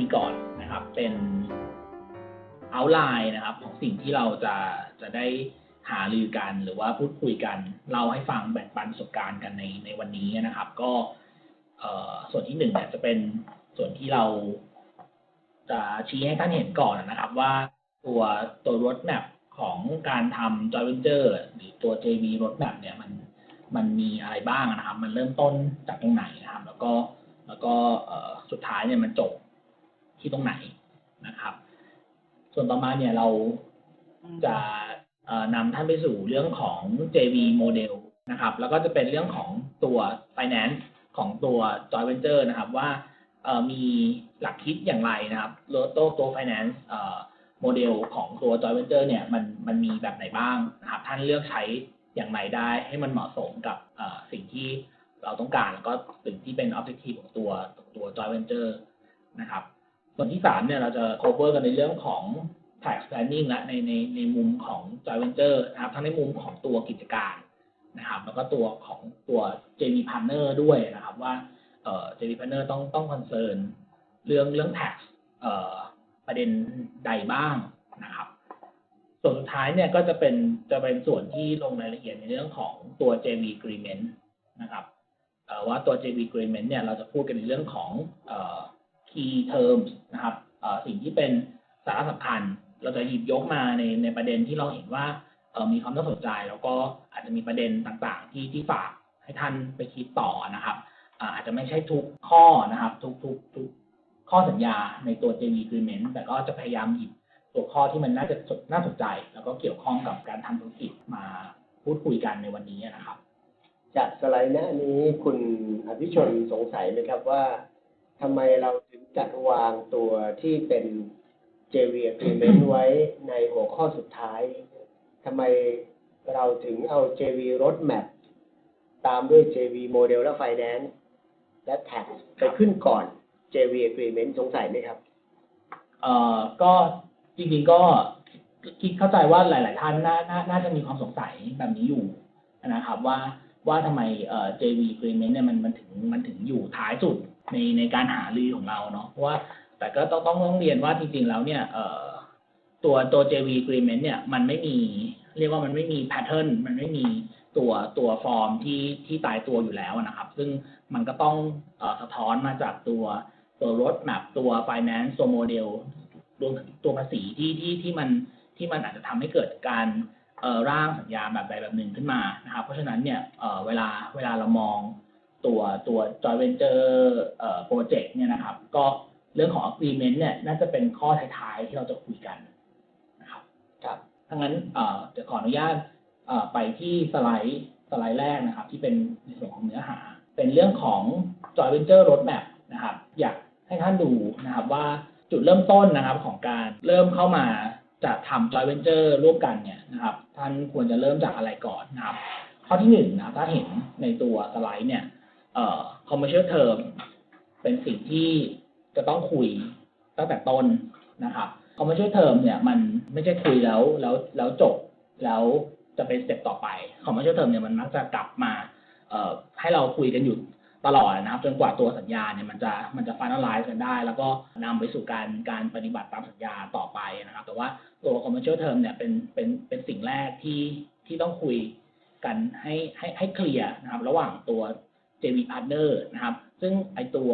นี้ก่อนนะครับ เป็นเอาไลน์นะครับ ของสิ่งที่เราจะจะได้หารือกันหรือว่าพูดคุยกันเล่าให้ฟังแบ่งปันประสบการณ์กันในในวันนี้นะครับ ก็ส่วนที่หนึ่งเนี่ยจะเป็นส่วนที่เราจะชี้ให้ท่านเห็นก่อนนะครับ ว่าตัวตัว roadmap ของการทำ joint venture หรือตัว JV roadmap เนี่ยมันมันมีอะไรบ้างนะครับ มันเริ่มต้นจากตรงไหนนะครับ แล้วก็แล้วก็สุดท้ายเนี่ยมันจบ ที่ตรงไหนนะครับ ส่วนต่อมาเนี่ยเราจะนำท่านไปสู่เรื่องของ JV model นะครับ แล้วก็จะเป็นเรื่องของตัว finance ของตัว joint venture นะครับว่ามีหลักคิดอย่างไรนะครับตัวตัว finance โมเดลของตัว joint venture เนี่ยมันมันมีแบบไหนบ้างนะครับท่านเลือกใช้อย่างไรได้ให้มันเหมาะสมกับสิ่งที่เราต้องการแล้วก็สิ่งที่เป็น objective ของตัวตัว joint venture นะครับ ส่วนที่สามเนี่ยเราจะ cover กันในเรื่องของ tax planning และในในในมุมของ joint venture นะครับทั้งในมุมของตัวกิจการนะครับแล้วก็ตัวของตัว JV partner ด้วยนะครับว่าเอ่อ JV partner ต้องต้องคอนเซิร์นเรื่องเรื่อง tax เอ่อประเด็นใดบ้างนะครับ ส่วนสุดท้ายเนี่ยก็จะเป็นจะเป็นส่วนที่ลงรายละเอียดในเรื่องของตัว JV agreement นะครับว่าตัว JV agreement เนี่ยเราจะพูดกันในเรื่องของเอ่อ key terms นะครับสิ่งที่เป็นสาระสำคัญ เราจะหยิบยกมาในในประเด็นที่เราเห็นว่ามีความน่าสนใจ แล้วก็อาจจะมีประเด็นต่างๆ ที่ที่ฝากให้ท่านไปคิดต่อนะครับอาจจะไม่ใช่ทุกข้อนะครับ ทุกทุกทุกข้อสัญญาในตัว JV agreement แต่ก็จะพยายามหยิบตัวข้อที่มันน่าจะสนน่าสนใจ แล้วก็เกี่ยวข้องกับการทำธุรกิจมาพูดคุยกันในวันนี้นะครับ จากสไลด์หน้านี้คุณอภิชนสงสัยไหมครับว่า ทำไมเราถึงจัดวางตัวที่เป็น JV Agreement ไว้ในหัวข้อสุดท้ายทำไมเราถึงเอา JV Roadmap ตามด้วย JV Model และ Finance และ Tax ไปขึ้นก่อน JV Agreement สงสัยไหมครับ เอ่อก็จริงๆก็คิดเข้าใจว่าหลาย ๆ ท่านน่าน่าน่าจะมีความสงสัยแบบนี้อยู่นะครับว่าว่าทำไมเอ่อ JV agreement เนี่ยมันมันถึงมันถึงอยู่ท้ายสุด ในในการหารือของเราเนาะเพราะว่าแต่ก็ต้องต้องต้องเรียนว่าจริงๆแล้วเนี่ยเอ่อตัวตัว JV agreement เนี่ยมันไม่มีเรียกว่ามันไม่มี pattern มันไม่มีตัวตัวฟอร์มที่ที่ตายตัวอยู่แล้วนะครับ ซึ่งมันก็ต้องเอ่อสะท้อนมาจากตัวตัวรถแมพตัว finance ตัวโมเดลรวมถึงตัวภาษีที่ที่ที่มันที่มันอาจจะทำให้เกิดการเอ่อร่างสัญญาแบบใดแบบหนึ่งขึ้นมานะครับ เพราะฉะนั้นเนี่ยเอ่อเวลาเวลาเรามอง ตัวตัว joint venture เอ่อ project เนี่ยนะครับ ก็เรื่องของ agreement เนี่ยน่าจะเป็นข้อท้ายๆที่เราจะคุยกันนะครับครับถ้างั้นเอ่อจะขออนุญาตเอ่อไปที่สไลด์สไลด์แรกนะครับ ที่เป็นในส่วนของเนื้อหา เป็นเรื่องของ joint venture roadmap นะครับ อยากให้ท่านดูนะครับว่าจุดเริ่มต้นนะครับของการเริ่มเข้ามาจะทำ joint venture ร่วมกันเนี่ยนะครับ ท่านควรจะเริ่มจากอะไรก่อนนะครับ ข้อที่หนึ่งนะครับถ้าเห็นในตัวสไลด์เนี่ยเอ่อ commercial term เป็นสิ่งที่จะต้องคุยตั้งแต่ต้นนะครับ commercial term เนี่ยมันไม่ใช่คุยแล้วแล้วแล้วจบแล้วจะเป็นสเต็ปต่อไป commercial term เนี่ยมันมักจะกลับมาเอ่อให้เราคุยกันอยู่ตลอดนะครับ จนกว่าตัวสัญญาเนี่ยมันจะมันจะ finalize กันได้ แล้วก็นำไปสู่การการปฏิบัติตามสัญญาต่อไปนะครับ แต่ว่าตัว commercial term เนี่ยเป็นเป็นเป็นสิ่งแรกที่ที่ต้องคุยกันให้ให้ให้เคลียร์นะครับ ระหว่างตัว JV partner นะครับ ซึ่งไอตัว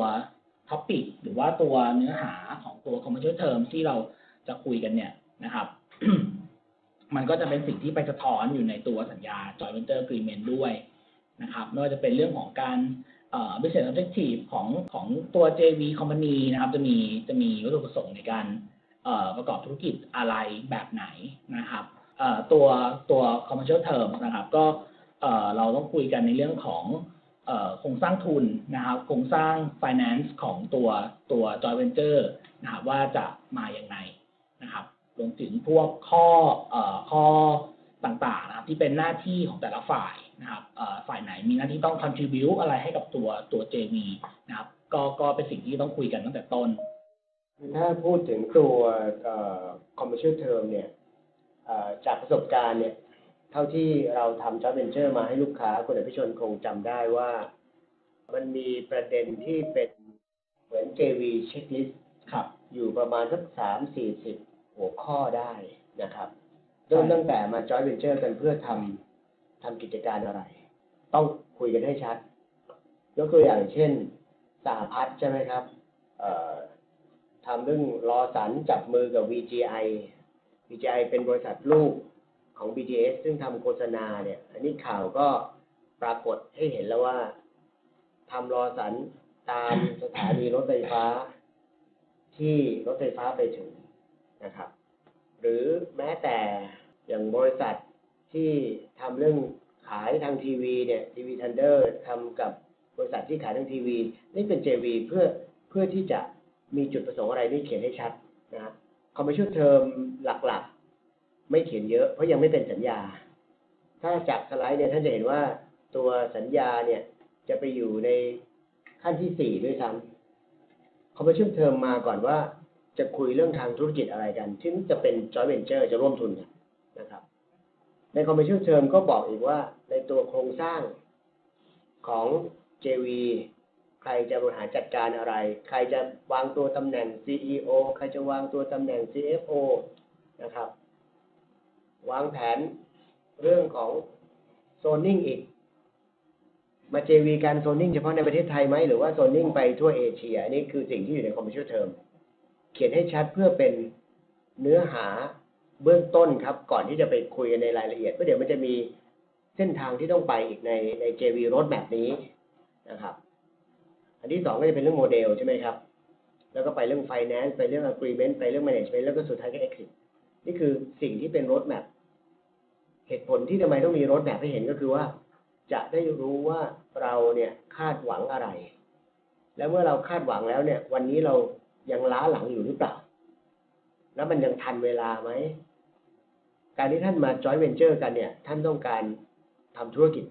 ท็อปิกหรือว่าตัวเนื้อหาของตัว commercial term ที่เราจะคุยกันเนี่ยนะครับ มันก็จะเป็นสิ่งที่ไปสะท้อนอยู่ในตัวสัญญา joint venture agreement ด้วยนะครับไม่ว่าจะเป็นเรื่องของการเอ่อ business objective ของของตัว JV company นะครับ จะมีจะมีวัตถุประสงค์ในการเอ่อประกอบธุรกิจอะไรแบบไหนนะครับเอ่อตัวตัว commercial term นะครับ ก็เอ่อเราต้องคุยกันในเรื่องของ โครงสร้างทุนนะครับโครงสร้าง finance ของตัวตัว joint venture นะครับว่าจะมาอย่างไงนะครับรวมถึงพวกข้ออข้อต่างๆนะครับที่เป็นหน้าที่ของแต่ละฝ่ายนะครับฝ่ายไหนมีหน้าที่ต้อง contribute อะไรให้กับตัวตัว JV นะครับก็ก็เป็นสิ่งที่ต้องคุยกันตั้งแต่ต้นคือถ้าพูดถึงตัวเอ่อ commercial term เนี่ยจากประสบการณ์เนี่ย เท่าที่เราทำ joint venture มาให้ลูกค้าคุณอภิชนคงจำได้ว่า มันมีประเด็นที่เป็นเหมือน JV checklist ครับ อยู่ประมาณสักสามสี่สิบหัวข้อได้นะครับเริ่มตั้งแต่มาจอยเวนเจอร์กันเพื่อทำทำกิจการอะไร ต้องคุยกันให้ชัด ยกตัวอย่างเช่นสหพัฒน์ใช่ไหมครับเอ่อทำเรื่องรอสันจับมือกับ VGI VGI เป็นบริษัทลูก ของ BTS ซึ่งทำโฆษณาเนี่ย อันนี้ข่าวก็ปรากฏให้เห็นแล้วว่าทำรอสันตามสถานีรถไฟฟ้า ที่รถไฟฟ้าไปถึงนะครับ หรือแม้แต่อย่างบริษัทที่ทำเรื่องขายทางทีวีเนี่ยทีวีทันเดอร์ทำกับบริษัทที่ขายทางทีวี นี่เป็น JV เพื่อเพื่อที่จะมีจุดประสงค์อะไรนี่เขียนให้ชัดนะคอมมิชชั่นเทอมหลักๆ ไม่เขียนเยอะเพราะยังไม่เป็นสัญญา ถ้าจากสไลด์เนี่ยท่านจะเห็นว่าตัวสัญญาเนี่ยจะไปอยู่ในขั้นที่สี่ด้วยซ้ำคอมมิชชั่นเทอมมาก่อนว่าจะคุยเรื่องทางธุรกิจอะไรกันที่จะเป็น joint venture จะร่วมทุนกันนะครับ ในคอมมิชชั่นเทอมก็บอกอีกว่าในตัวโครงสร้างของ JV ใครจะบริหารจัดการอะไร ใครจะวางตัวตำแหน่ง CEO ใครจะวางตัวตำแหน่ง CFO นะครับ วางแผนเรื่องของโซนนิ่งอีก มา JV การโซนนิ่งเฉพาะในประเทศไทยไหมหรือว่าโซนนิ่งไปทั่วเอเชีย อันนี้คือสิ่งที่อยู่ในคอมมิชชั่นเทอมเขียนให้ชัดเพื่อเป็นเนื้อหาเบื้องต้นครับ ก่อนที่จะไปคุยกันในรายละเอียดเพราะเดี๋ยวมันจะมีเส้นทางที่ต้องไปอีกในใน JV road map นี้นะครับ อันที่สองก็จะเป็นเรื่องโมเดลใช่ไหมครับ แล้วก็ไปเรื่อง finance ไปเรื่อง agreement ไปเรื่อง management แล้วก็สุดท้ายก็ exit นี่คือสิ่งที่เป็น road map เหตุผลที่ทำไมต้องมี road map ให้เห็นก็คือว่า จะได้รู้ว่าเราเนี่ยคาดหวังอะไร แล้วเมื่อเราคาดหวังแล้วเนี่ย วันนี้เรายังล้าหลังอยู่หรือเปล่า แล้วมันยังทันเวลาไหม การที่ท่านมาจอยเวนเจอร์กันเนี่ย ท่านต้องการทำธุรกิจ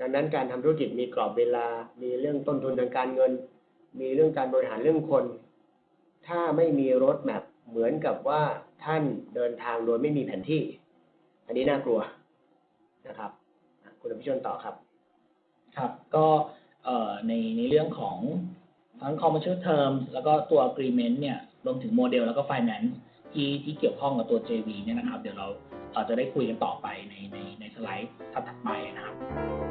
ดังนั้นการทำธุรกิจมีกรอบเวลา มีเรื่องต้นทุนทางการเงิน มีเรื่องการบริหารเรื่องคน ถ้าไม่มีรถแมพเหมือนกับว่าท่านเดินทางโดยไม่มีแผนที่ อันนี้น่ากลัวนะครับคุณอภิชนต่อครับ ครับ ก็ในในเรื่องของทั้ง commercial terms แล้วก็ตัว agreement เนี่ยรวมถึงโมเดลแล้วก็ finance ที่ที่เกี่ยวข้องกับตัว JV เนี่ยนะครับ เดี๋ยวเราอ่อจะได้คุยกันต่อไปในในในสไลด์ถัดไปนะครับ